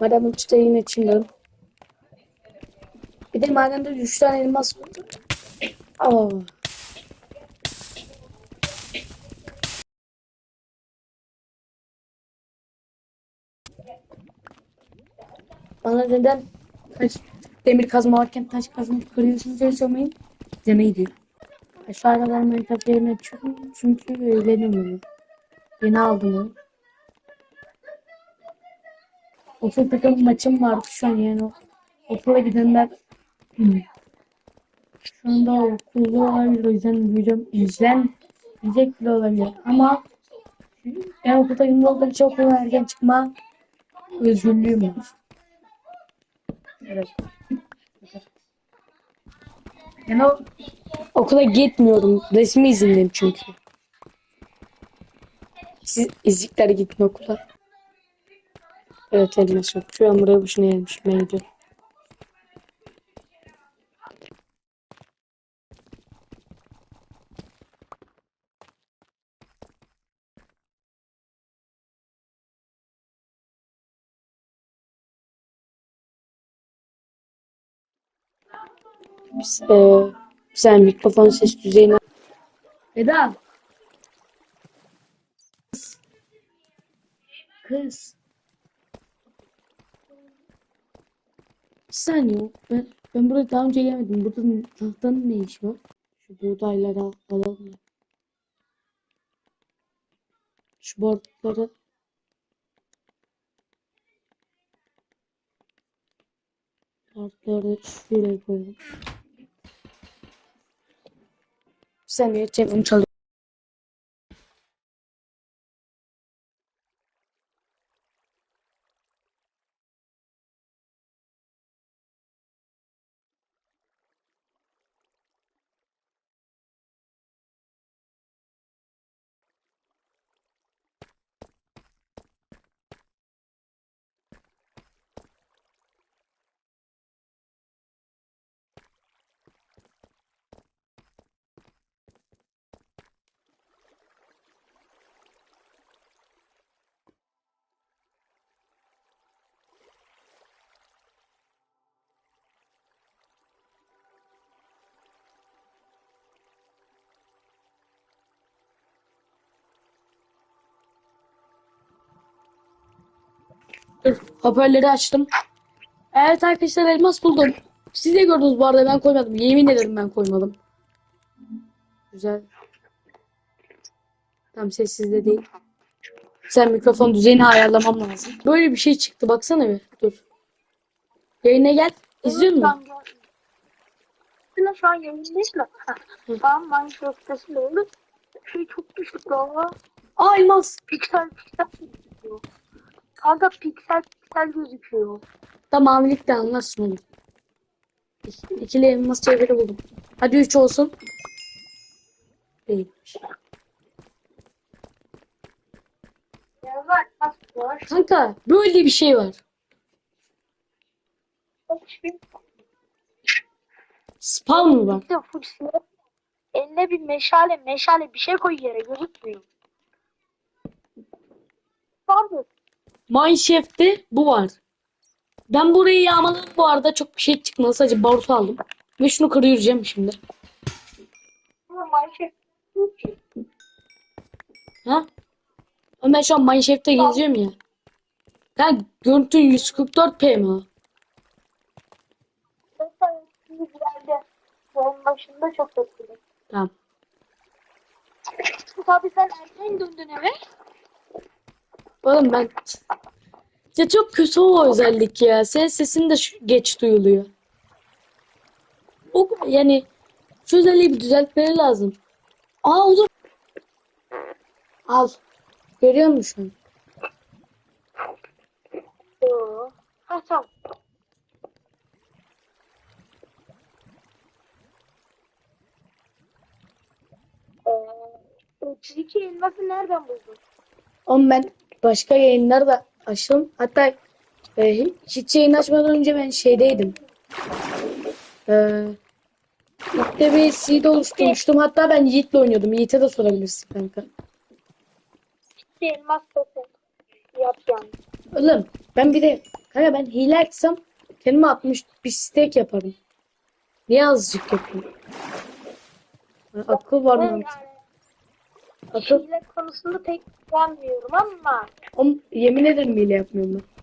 Madem uçta yine çıkmıyorum. Bir de madende 3 tane elmas buldu. Aa. Bana neden taş, demir kazma varken taş kazma kırıyorsunuz diye sormayın. Demeyi diyor. Aşağıda ben Minecraft yerine çıkıyorum çünkü eğleniyorum. Yeni aldım onu. Okul takım maçım vardı şu an yani okula gidenler hmm. şu anda okulda olabilir o yüzden video izlen diyecek bile olabilir ama ben okul takımında olduğum için okula erken çıkma özgürlüğüm var. Evet. Yani o- okula gitmiyorum. Resmi izinliyim çünkü. Siz izlikler gitme okula. Evet elmas yok. Şu an buraya boşuna gelmiş. Gidiyorum. Biz, eee, sen mikrofon ses düzeyini Eda. Kız. Saniye. Ben, ben buraya daha önce gelmedim. Burada tahtanın ne işi var? Şu buğdayları al, alalım. Şu boardları boardları şuraya koyalım. Bir saniye telefonum çalıyor. Dur, hoparlörü açtım. Evet arkadaşlar elmas buldum. Siz de gördünüz bu arada ben koymadım. Yemin ederim ben koymadım. Güzel. Tam sessizde değil. Sen mikrofon düzeyini ayarlamam lazım. Böyle bir şey çıktı baksana bir. Dur. Yayına gel. İzliyor musun? Şu an yayındayız da. Tamam Minecraft'tasın oldu. Şey çok düşük valla. Aa elmas. Piksel gözüküyor. Kanka piksel piksel gözüküyor. Da mavilik de anlarsın oğlum. İki- İkili elmas çeviri buldum. Hadi üç olsun. Değilmiş. Kanka böyle bir şey var. Spawn mı var? Eline bir meşale meşale bir şey koy yere gözükmüyor. Pardon. Mineshaft'te bu var. Ben burayı yağmaladım bu arada çok bir şey çıkmadı. Sadece barut aldım. Ve şunu şimdi. Minecraft yok ki. Ha? Ama ben şu an Mineshaft'te geziyorum ya. Kanka görüntün 144p mi? o? Mesela şimdi bir yerde yolun başında çok tatlı. Tamam. Tabii sen erken döndün eve. Oğlum ben... Ya çok kötü o özellik ya. Senin sesin de geç duyuluyor. O, yani şu özelliği bir düzeltmeleri lazım. Aa olur. Al. Görüyor musun? Yoo. Ha tamam. Ee, 32 elması nereden buldun? Oğlum ben başka yayınlar da açtım. Hatta e, hiç yayın açmadan önce ben şeydeydim. E, ilk bir seed oluşturmuştum. Hatta ben Yiğit'le oynuyordum. Yiğit'e de sorabilirsin kanka. Elmas topu yap yani. Oğlum ben bir de Kanka ben hile açsam kendime 60 bir steak yaparım. Niye azıcık yapayım? Akıl var mı? Hile konusunda pek güvenmiyorum ama Oğlum, yemin ederim hile yapmıyorum ben.